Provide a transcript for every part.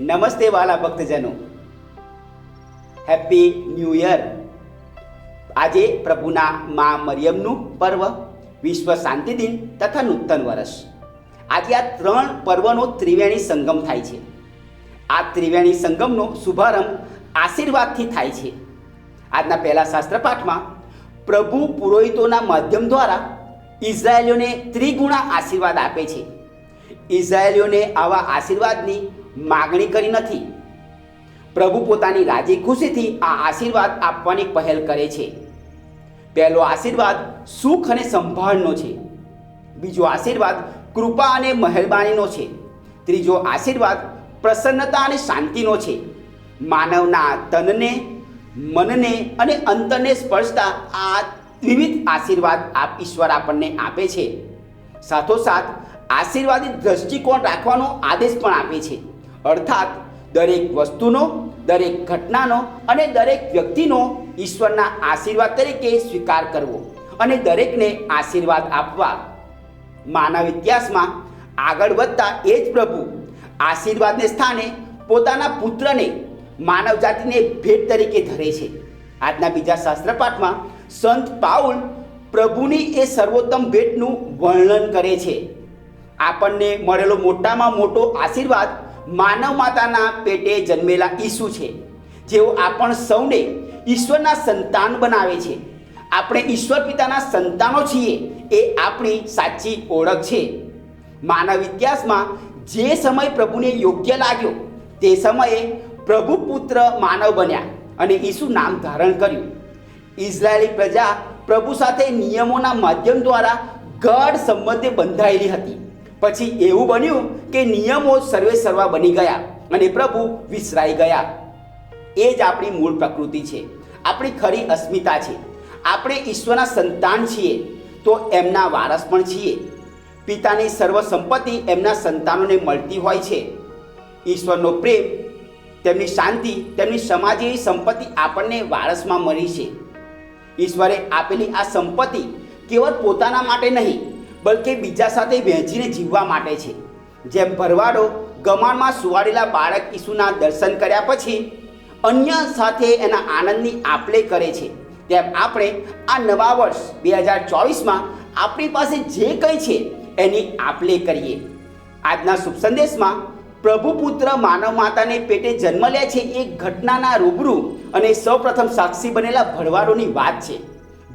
નમસ્તે વાલા ભક્તજનો. હેપી ન્યૂ યર આજે પ્રભુના મા મરિયમનું પર્વ, વિશ્વ શાંતિ દિન તથા નૂતન વર્ષ. આજે આ ત્રણ પર્વનો ત્રિવેણી સંગમ થાય છે. આ ત્રિવેણી સંગમનો શુભારંભ આશીર્વાદથી થાય છે. આજના પહેલા શાસ્ત્ર પાઠમાં પ્રભુ પુરોહિતોના માધ્યમ દ્વારા ઇઝરાયેલીઓને ત્રિગુણા આશીર્વાદ આપે છે. ઇઝરાયેલીઓને આવા આશીર્વાદની માગણી કરી નથી. પ્રભુ પોતાની રાજી ખુશીથી આ આશીર્વાદ આપવાની પહેલ કરે છે. પહેલો આશીર્વાદ સુખ અને સંભાળનો છે. બીજો આશીર્વાદ કૃપા અને મહેરબાનીનો છે. ત્રીજો આશીર્વાદ પ્રસન્નતા અને શાંતિનો છે. માનવના તનને મનને અને અંતરને સ્પર્શતા આ વિવિધ આશીર્વાદ આપ ઈશ્વર આપણને આપે છે. સાથોસાથ આશીર્વાદિત દ્રષ્ટિકોણ રાખવાનો આદેશ પણ આપે છે. અર્થાત, દરેક વસ્તુનો, દરેક ઘટનાનો અને દરેક વ્યક્તિનો ઈશ્વરના આશીર્વાદ તરીકે સ્વીકાર કરવો અને દરેકને આશીર્વાદ આપવા. માનવ ઇતિહાસમાં આગળ વધતા એ જ પ્રભુ આશીર્વાદને સ્થાને પોતાના પુત્રને માનવ જાતિને ભેટ તરીકે ધરે છે. આજના બીજા શાસ્ત્રપાઠમાં સંત પાઉલ પ્રભુની એ સર્વોત્તમ ભેટનું વર્ણન કરે છે. આપણને મળેલો મોટામાં મોટો આશીર્વાદ માનવ માતાના પેટે જન્મેલા ઈસુ છે. જેઓ આપણ સૌને ઈશ્વરના સંતાન બનાવે છે. આપણે ઈશ્વર પિતાના સંતાનો છીએ એ આપણી સાચી ઓળખ છે. માનવ ઇતિહાસમાં જે સમય પ્રભુને યોગ્ય લાગ્યો, તે સમયે પ્રભુ પુત્ર માનવ બન્યા અને ઈસુ નામ ધારણ કર્યું. ઇઝરાયેલી પ્રજા પ્રભુ સાથે નિયમોના માધ્યમ દ્વારા ગઢ સંબંધે બંધાયેલી હતી. પછી એવું બન્યું કે નિયમો સર્વે સર્વા બની ગયા અને પ્રભુ વિસરાઈ ગયા. એ જ આપણી મૂળ પ્રકૃતિ છે. આપણી ખરી અસ્મિતા છે. આપણે ઈશ્વરના સંતાન છીએ તો એમના વારસ પણ છીએ. પિતાની સર્વ સંપત્તિ એમના સંતાનોને મળતી હોય છે. ઈશ્વરનો પ્રેમ, તેમની શાંતિ, તેમની સમાજની સંપત્તિ આપણને વારસમાં મળી છે. ઈશ્વરે આપેલી આ સંપત્તિ કેવળ પોતાના માટે નહીં બલકે બીજા સાથે વહેંચીને જીવવા માટે છે. જેમ ભરવાડો ગમાણમાં સુવાડેલા બાળક ઈસુના દર્શન કર્યા પછી અન્ય સાથે એના આનંદની આપલે કરે છે. તેમ આપણે આ નવા વર્ષ બે હજાર ચોવીસમાં આપણી પાસે જે કંઈ છે એની આપલે કરીએ. આજના શુભ સંદેશમાં પ્રભુ પુત્ર માનવ માતાને પેટે જન્મ લે છે એ ઘટનાના રૂબરૂ અને સૌપ્રથમ સાક્ષી બનેલા ભરવાડોની વાત છે.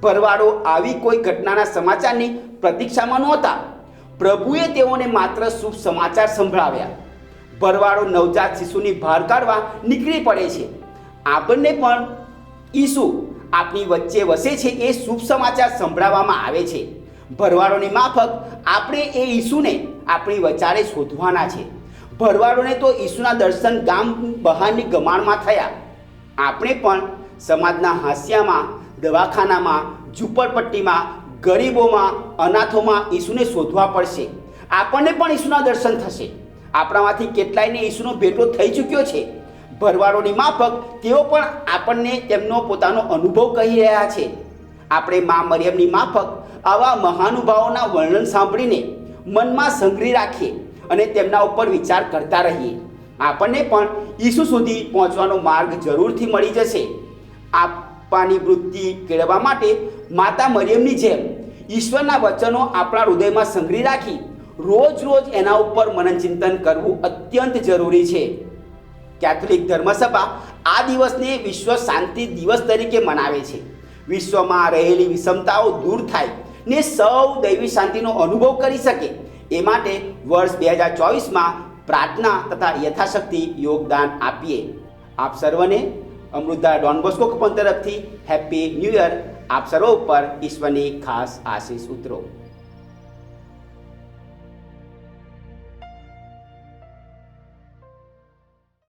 ભરવાડો આવી કોઈ ઘટનાના સમાચારની પ્રતીક્ષામાં નહોતા. પ્રભુએ તેઓને માત્ર શુભ સમાચાર સંભળાવ્યા. ભરવાડો નવજાત શિશુની ભાર કાઢવા નીકળી પડે છે. આપણને પણ ઈસુ આપણી વચ્ચે વસે છે એ શુભ સમાચાર સંભળાવવામાં આવે છે. ભરવાડોની માફક આપણે એ ઈસુને આપણી વચારે શોધવાના છે. ભરવાડોને તો ઈસુના દર્શન ગામ બહારની ગમાણમાં થયા. આપણે પણ સમાજના હાસ્યામાં, દવાખાનામાં, ઝૂંપડપટ્ટીમાં ગરીબોમાં, અનાથોમાં ઈસુને શોધવા પડશે. આપણને પણ ઈસુના દર્શન થશે. આપણામાંથી કેટલાયને ઈસુનો ભેટો થઈ ચૂક્યો છે? ભરવાડોની માફક તેઓ પણ આપણને તેમનો પોતાનો અનુભવ કહી રહ્યા છે. આપણે મા મરિયમની માફક આવા મહાનુભાવોના વર્ણન સાંભળીને મનમાં સંગ્રહી રાખીએ અને તેમના ઉપર વિચાર કરતા રહીએ. આપણને પણ ઈસુ સુધી પહોંચવાનો માર્ગ જરૂરથી મળી જશે. આપવાની વૃત્તિ કેળવવા માટે માતા મરિયમની જેમ ઈશ્વરના વચનો આપણા હૃદયમાં સંગ્રહી રાખી રોજ રોજ એના ઉપર મનન ચિંતન કરવું અત્યંત જરૂરી છે. કેથોલિક ધર્મસભા આ દિવસને વિશ્વ શાંતિ દિવસ તરીકે મનાવે છે. વિશ્વમાં રહેલી વિષમતાઓ દૂર થાય ને સૌ દૈવી શાંતિનો અનુભવ કરી શકે એ માટે વર્ષ બે હજાર ચોવીસમાં પ્રાર્થના તથા યથાશક્તિ યોગદાન આપીએ. આપ સર્વને અમૃતા ડોન બોસ્કો તરફથી હેપી ન્યૂ યર આપ સર્વ ઉપર ઈશ્વરની ખાસ આશીષ ઉતરો.